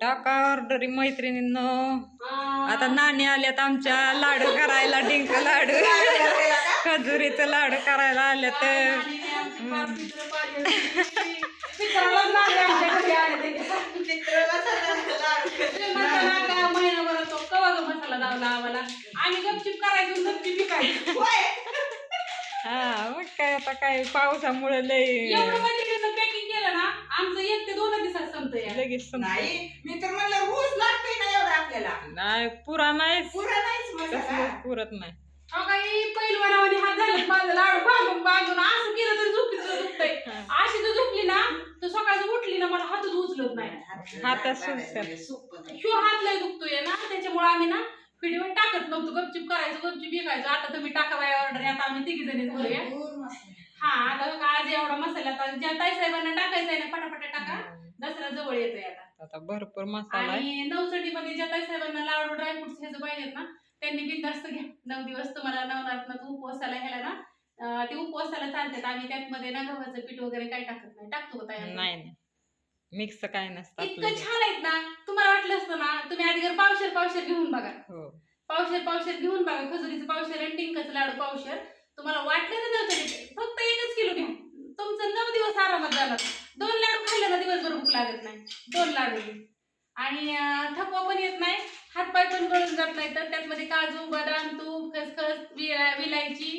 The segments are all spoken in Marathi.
टाका ऑर्डरी मैत्रिणींनो. आता नाणी आल्यात आमच्या. लाडू करायला डिंक लाडू. खजुरीचं लाडू करायला आल्या तर आम्ही गपचिप करायचो गपचिप विकायचो. हा मग काय आता काय पावसामुळे लय एवढं मैत्रिणीनं पॅकिंग केलं ना आमचं एक ते दोन दिवसात संपतं या लगेच संपलं. नाही मी तर म्हणलं रोज लागते ना एवढं आपल्याला. नाही पुरा नाहीच. पुरा नाहीच कसलंच पुरत नाही. अहो काही पहिलवानावानी हात झाले माझं लाडू बांधून बांधून असं केलं तर तर झोपतंय. अशी जर झोपली ना तर सकाळचं उठली ना मला हातच उचलत नाही. हातात सुचतं. सुकतं. ह्यो हात लय दुखतोय ना त्याच्यामुळे आम्ही ना व्हिडिओ टाकत नव्हतो. गपचिप करायचं गपचिप विकायचं आता तुम्ही टाका बाय ऑर्डर आता आम्ही तिघी जणी मसाला. हा आता बघा आज एवढा मसाला आता ज्या ताई साहेबांना टाकायचा आहे ना पटापटा टाका. दसरा जवळ येतोय आता. आता भरपूर मसाला आणि नवसटीमध्ये ज्या ताई साहेबांना लाडू ड्रायफ्रुट्स ह्याचं पाहिजेत ना त्यांनी बिनधास्त घ्या. नऊ दिवस तुम्हाला नवरात्रात उपवासाला ह्याला ना ते उपवासाला चालतात. आम्ही त्यातमध्ये ना गव्हाचं पीठ वगैरे काही टाकत नाही. टाकतो ताई? नाही मिक्स काय नसतं इतकं छान आहेत ना. तुम्हाला वाटलं असतं ना तुम्ही आधी घर पावशेर पावशेर घेऊन बघा. हो. पावशेर पावशेर घेऊन बघा खजुरीचं पावशेर आणि टिंकाचं लाडू पावशेर. तुम्हाला वाटलं तर नव्हतं फक्त एकच किलो घ्या. तुमचं नऊ दिवस आरामात जाणार. दोन लाडू खाल्ले ना दिवसभर भूक लागत नाही. दोन लाडू. आणि थकवा पण येत नाही. हातपाय पण गळून जात नाही तर त्यातमध्ये काजू बदाम तूप खसखस विलायची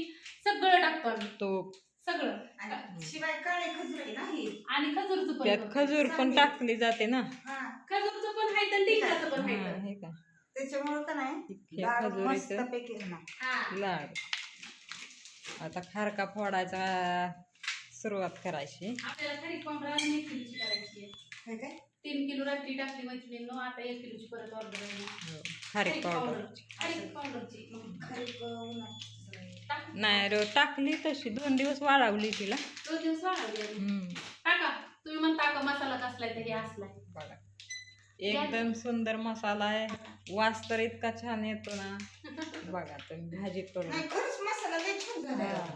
सगळं टाकतो आम्ही. तूप सगळं. आणि शिवाय काळे खजूर आहे ना ही? आणि खजूरचं पण. खजूर पण टाकली जाते ना. हा. खजूरचं पण आहे तर टिंकाचं पण आहे हे का त्याच्यामुळे का नाही हे लाडू खजुरीचं मस्त पैकी होणार. हा. लाडू. आता खारका फोडायचा सुरुवात करायची. आपल्याला खरी एक किलोची तीन किलो रात्री टाकली मैत्रिणींनो आता एक किलोची परत ऑर्डर आहे. हो, खारीक पावडर खारीक पावडरची मग खारीक उन्हात टाक. नाही रो टाकली तशी. दोन दिवस वाळवली तिला. दोन दिवस वाढवली. टाका. तुम्ही म्हणता का मसाला कसलाय तर हे असलाय. बघा. एकदम सुंदर मसाला आहे वास तर इतका छान येतो ना बघा तुम्ही भाजी करून नाही खरंच मसाला लय छान झाला हा.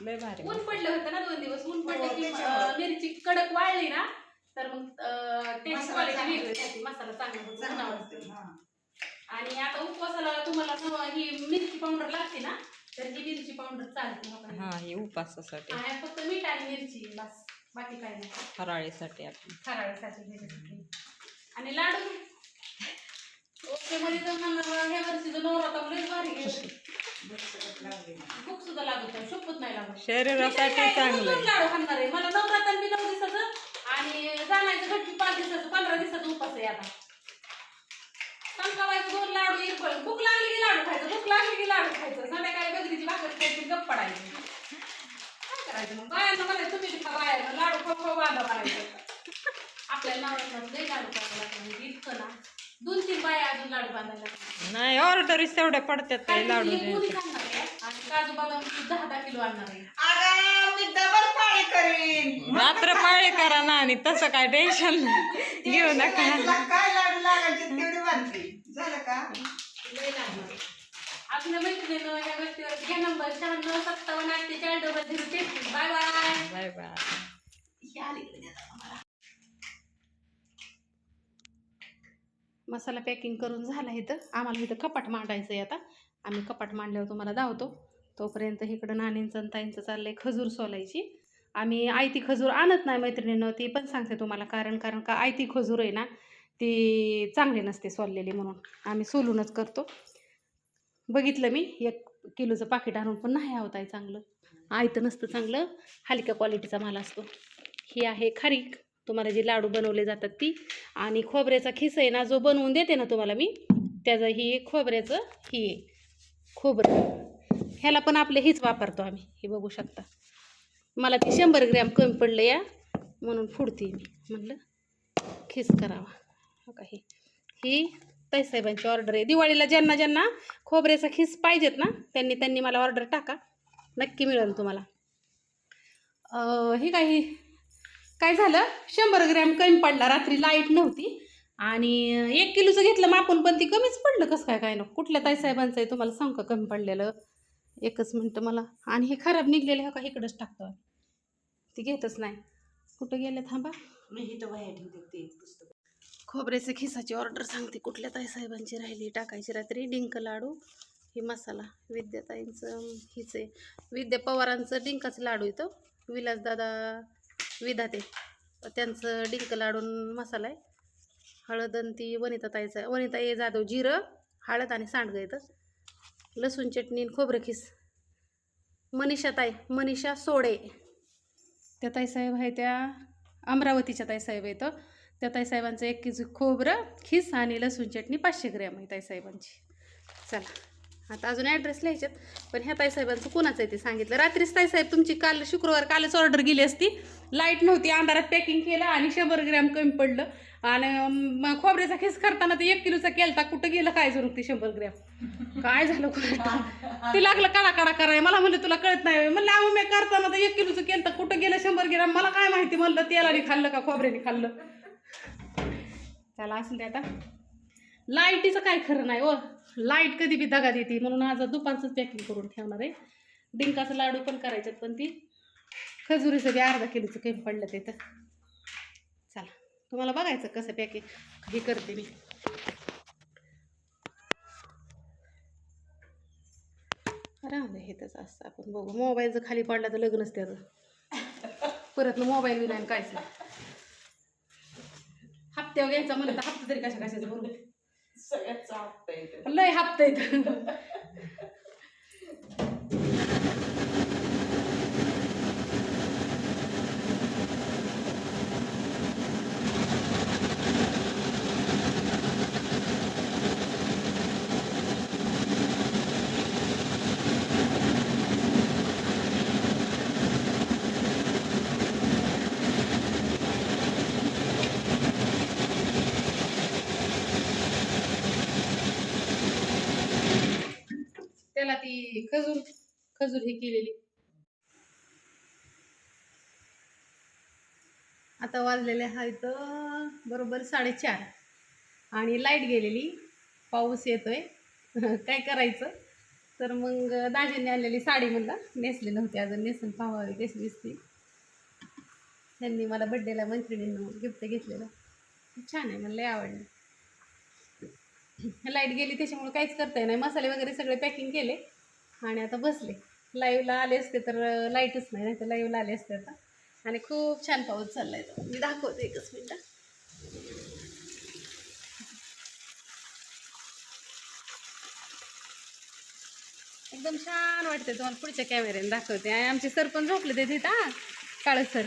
लय भारी ऊन पडलं होतं ना दोन दिवस ऊन पडलं हो, की त्याच्यामुळे. अं, मिरची कडक वाळली ना तर मग टेस्ट मसाला क्वालिटी चांगला. वेगळी राहते मसाला चांगला होतो चांगला उन्हाळ्यात. असतो. हा. आणि आता उपवासाला तुम्हाला ही मिरची पावडर लागते ना तर ही मिरची पावडर चालते आपण. हा हे उपासासाठी आणि फक्त मीठ आणि मिरची बस बाकी काही नाही फराळीसाठी आपली फराळीसाठी. आणि लाडू. ओके मध्ये तर म्हणणार ह्या वर्षीचं नवरात्र लयच भारी गेलं. भूक सुद्धा लागत नाही शपथ नाही लागत. शरीरासाठी चांगलं आहे. लाडू खाणार आहे? मला नवरात्र बी नऊ दिवसाचं आणि जाण्याचं घटकी पाच दिवसाचं पंधरा दिवसाचं उपास आहे आता. संकाबाईचं दोन लाडू एक फळ भूक लागली की लाडू खायचं भूक लागली की लाडू खायचं. संध्याकाळी बजरीची भाकर खायची गप्प पडायची. काय करायचं मग? बायांना म्हणायचं तुम्ही खा बायांना लाडू खाऊ खाऊ बांधा म्हणायचं आपल्याला नवरात्रात लई लाडू खायला ना दोन तीन बाया अजून लाडू बांधायला नाही ऑर्डरीच तेवढ्या पडतात ते कारण लाडू की एक मुली द्यायचे. आणणार आहे? आणि काजू बदाम दहा दहा किलो आणणार आहे. अगं, मी डबल पाळी करीन. रात्र पाळी करा ना आणि तसं काय टेन्शन घेऊ नका. तुला काय लाडू लागायचे तेवढे बांधते झालं का? लय लागणार. आपल्या मैत्रिणीनं या गोष्टीवर घ्या नंबर शहाण्णव सत्तावन्न अठ्ठेचाळीस डबल झिरो तेहतीस. Bye bye. Bye bye. हे द्या जरा मला. मसाला पॅकिंग करून झाला इथं आम्हाला इथं कपाट मांडायचं आहे आता. आम्ही कपाट मांडल्यावर तुम्हाला धावतो तोपर्यंत इकडं नानींचं आणि ताईंचं आहे खजूर सोलायची. आम्ही आयती खजूर आणत नाही मैत्रिणीनं ती पण सांगते तुम्हाला. कारण कारण का आयती खजूर आहे ना ती चांगली नसते सोललेली म्हणून. आम्ही सोलूनच करतो. बघितलं मी एक किलोचं पाकिट आणून पण नाही आवत आहे चांगलं. आयतं नसतं चांगलं. हलक्या क्वालिटीचा माल असतो. ही आहे खारीक. तुम्हाला जे लाडू बनवले जातात ती. आणि खोबऱ्याचा खिस आहे ना जो बनवून देते ना तुम्हाला मी त्याचं ही खोबऱ्याचं ही आहे. खोबरं. ह्याला पण आपले हीच वापरतो आम्ही हे बघू शकता. मला ती शंभर ग्रॅम कमी पडलं या. म्हणून फुडते मी. म्हणलं खिस करावा. हो का ही. ही ताईसाहेबांची ऑर्डर आहे. दिवाळीला ज्यांना ज्यांना खोबऱ्याचा खिस पाहिजेत ना त्यांनी त्यांनी मला ऑर्डर टाका. नक्की मिळेल तुम्हाला. हे काही काय झालं? शंभर ग्रॅम कमी पडला रात्री लाइट नव्हती. आणि एक किलोचं घेतलं मापून पण ती कमीच पडलं. कसं काय काय ना कुठल्या ताईसाहेबांचं आहे? तुम्हाला सांग का कमी पडलेलं? एकच मिनटं मला. आणि हे खराब निघलेलं हे का? इकडंच टाकतो. ती घेतच नाही. कुठं गेले? थांबा. मी इथं बाहेर ठेवते ते पुस्तक. खोबऱ्याचं खिसाची ऑर्डर सांगते. कुठल्या ताई साहेबांची राहिली? टाकायची रात्री. डिंक लाडू. ही मसाला. विद्याताईंचं हिच आहे. विद्या पवारांचं डिंकाचं लाडू इथं. विलासदादा विधाते त्यांचं डिंक लाडून मसाला आहे. हळद आणि ती वनिता आहे वनिता ए जाधव जिरं हळद आणि सांडगं येतं लसूण चटणी आणि खोबरं खिस. मनीषा ताई मनीषा सोडे. त्या ताईसाहेब आहे त्या अमरावतीच्या ताईसाहेब येतं त्या ताईसाहेबांचं एक किलो खोबरं खिस आणि लसूण चटणी पाचशे ग्रॅम आहे ताईसाहेबांची चला. आता अजून ॲड्रेस लिहायच्यात. पण ह्या ताईसाहेबांचं कोणाचं आहे ते सांगितलं? रात्रीच ताईसाहेब तुमची काल शुक्रवार कालच ऑर्डर गेली असती. लाइट नव्हती अंधारात पॅकिंग केलं आणि शंभर ग्रॅम कमी पडलं. आणि मग खोबऱ्याचा खिस करताना ते एक किलोचा केलता. कुठं गेलं काय जरूर ते शंभर ग्रॅम काय झालं कुठं? ते लागलं काढा काढा कराय मला म्हणलं तुला कळत नाही. म्हणलं आम्ही मी करताना तर एक किलोचं केलं तर कुठं गेलं शंभर ग्रॅम मला काय माहिती. म्हणलं तेलाने खाल्लं का खोबऱ्याने खाल्लं? त्याला असून ते आता. लाईटीचं काय खरं नाही हो. लाइट कधी बी दगा देते म्हणून आज दुपारचंच पॅकिंग करून ठेवणार आहे. डिंकाचं लाडू पण करायच्यात पण ती खजुरीचं बी अर्धा किलोचं काही पडलं ते तर. चला तुम्हाला बघायचं कसं पॅकिंग हे करते मी. राहू दे हेच असतं आपण बघू. मोबाईल जर खाली पडला तर लग्नच त्याचं. परत मोबाईल विना कायच नाही. हप्त्यावर घ्यायचा म्हणलं तर हप्ता तरी कशा कशाचं बरोबर सगळ्यात चापतं इथं. लय हप्ता येत त्याला ती खजूर खजूर ही केलेली. आता वाजलेले आहेत बरोबर साडेचार. आणि लाइट गेलेली पाऊस येतोय. काय करायचं? तर मग दाजींनी आणलेली साडी म्हणलं नेसली नव्हती अजून नेसून पाहावी कशी दिसती. त्यांनी मला बड्डेला मैत्रिणींना गिफ्ट घेतलेलं. छान आहे मला लय आवडलं. लाइट गेली त्याच्यामुळे काहीच करता नाही. मसाले वगैरे सगळे पॅकिंग केले. आणि आता बसले. लाईव्हला आले असते तर लाईटच नाही नाही तर लाईव्हला आले असते आता. आणि खूप छान पाऊस चाललाय तो. मी दाखवते एकच मिनटं. एकदम छान वाटते तुम्हाला पुढच्या कॅमेऱ्याने दाखवते. आणि आमचे सर पण झोपले ते तिथं काळ सर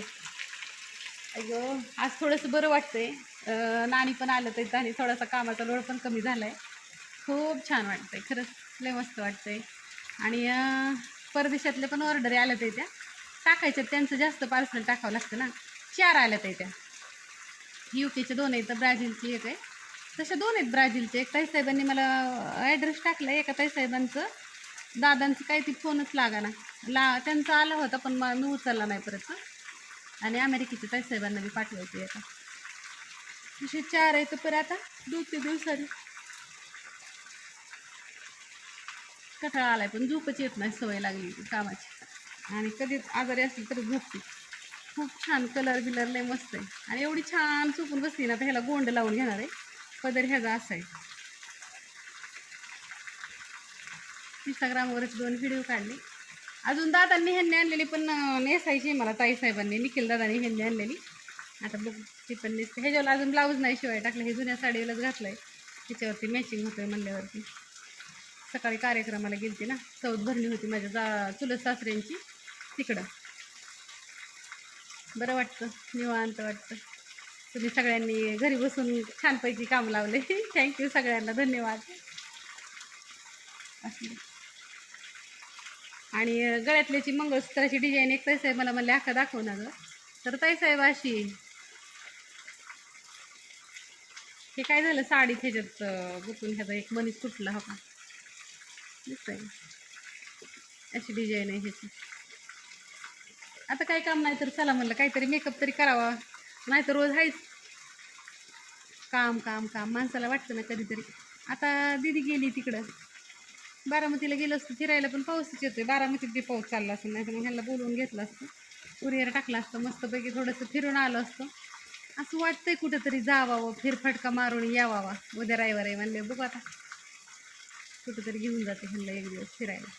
अയ്यो आज थोडंसं बरं वाटतंय. नानी पण आलं तर आणि थोडासा कामाचा लोड पण कमी झाला आहे खूप छान वाटतंय. खरंच लय मस्त वाटतंय. आणि परदेशातले पण ऑर्डर आल्या ते त्या टाकायच्या त्यांचं जास्त पार्सल टाकावं लागतं ना. चार आल्या ते त्या यू केच्या दोन आहेत ब्राझीलची एक आहे. तशा दोन आहेत ब्राझीलचे. एक ताईसाहेबांनी मला ॲड्रेस टाकला एका ताईसाहेबांचं दादांचं काही ती फोनच लागा ना ला त्यांचा आला होता पण मग मी उचलला नाही परत. आणि अमेरिकेच्या ताईसाहेबांना मी पाठवायची आता. असे चार आहेत परत आता दोन ते दिवसांनी. कटाळा आलाय पण झोपच येत नाही सवय लागली कामाची. आणि कधीच आजारी असली तरी झोपते. खूप छान कलर बिलर लय मस्त आहे. आणि एवढी छान चुकून बसली ना तर ह्याला गोंड लावून घेणार आहे. पदर ह्याचा असा आहे. इंस्टाग्रामवरच दोन व्हिडिओ काढले. अजून दादांनी ह्यांनी आणलेली पण नेसायची मला ताईसाहेबांनी निखिल दादांनी ह्यांनी आणलेली. आता बघ ती पण नेसते. ह्याच्यावर अजून ब्लाऊज नाही शिवाय टाकलं हे जुन्या साडीलाच घातलं आहे त्याच्यावरती मॅचिंग होतोय म्हणल्यावरती. सकाळी कार्यक्रमाला गेलते ना. चौथ भरली होती माझ्या जा चुलत सासऱ्यांची. तिकडं. बरं वाटतं. निवांत वाटतं. तुम्ही सगळ्यांनी घरी बसून छानपैकी काम लावले. थँक्यू सगळ्यांना. धन्यवाद. असं. आणि गळ्यातल्याची मंगळसूत्राची डिझाईन एक ताईसाहेब मला मला अख्खा दाखव ना गं. तर ताईसाहेब अशी. हे काय झालं? साडीत ह्याच्यात बुकून ह्याचा एक मनीस तुटला हो का अशी डिझाईन आहे ह्याची. आता काय काम नाही तर चला म्हणलं काहीतरी मेकअप तरी करावा. नाही तर रोज आहेच काम काम काम. माणसाला वाटतं ना कधीतरी. आता दिदी गेली तिकडं. बारामतीला गेलं असतं फिरायला पण पाऊसच येतोय. बारामतीत बी पाऊस चालला असेल नाही तर मग ह्याला बोलवून घेतलं असतं. कुरिअर टाकला असतं मस्तपैकी थोडंसं फिरून आलं असतं. असं वाटतंय कुठंतरी जावावं फिरफटका मारून यावावा. उद्या रविवार आहे म्हणले बघू आता. कुठंतरी घेऊन जाते ह्यांना एक दिवस फिरायला.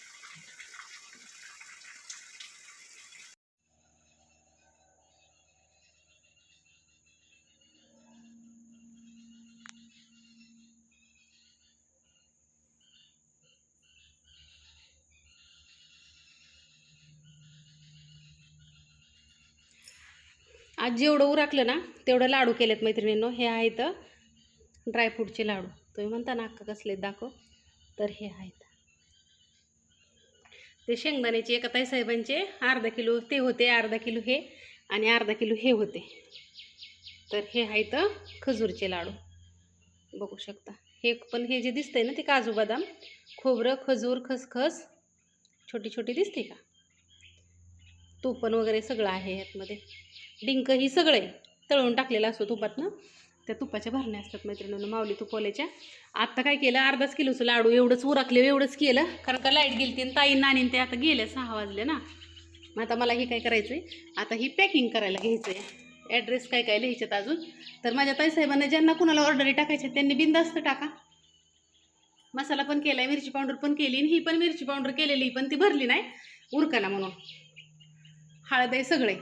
आज जेवढं उरकलं ना तेवढं लाडू केलेत मैत्रिणींनो. हे आहेत ड्रायफ्रूटचे लाडू. तुम्ही म्हणता ना अक्का कसलेत दाखव. तर हे आहेत. ते शेंगदाण्याचे एका ताईसाहेबांचे अर्धा किलो ते होते अर्धा किलो हे आणि अर्धा किलो हे होते. तर हे आहेत खजूरचे लाडू. बघू शकता. हे पण हे जे दिसतंय ना ते काजू बदाम खोबरं खजूर खसखस छोटी छोटी दिसते का? तूपण वगैरे सगळं आहे यातमध्ये. डिंक ही सगळे तळून टाकलेलं असतो तुपातनं. त्या तुपाच्या भरण्या असतात मैत्रिणीनं माऊली तुपवल्याच्या. आत्ता काय केलं अर्धाच किलोचं लाडू एवढंच उरकले एवढंच केलं. कारण का लाइट गेली आणि ताई नाणी ते आता गेले सहा वाजले ना. मग आता मला हे काय करायचं आहे आता ही पॅकिंग करायला घ्यायचं आहे ॲड्रेस काय काय लिहायच्यात अजून? तर माझ्या ताईसाहेबांना ज्यांना कुणाला ऑर्डरी टाकायच्या त्यांनी बिंदास्त टाका. मसाला पण केला आहे मिरची पावडर पण केली आणि ही पण मिरची पावडर केलेली पण ती भरली नाही. उरकाना म्हणून. हळद आहे सगळे.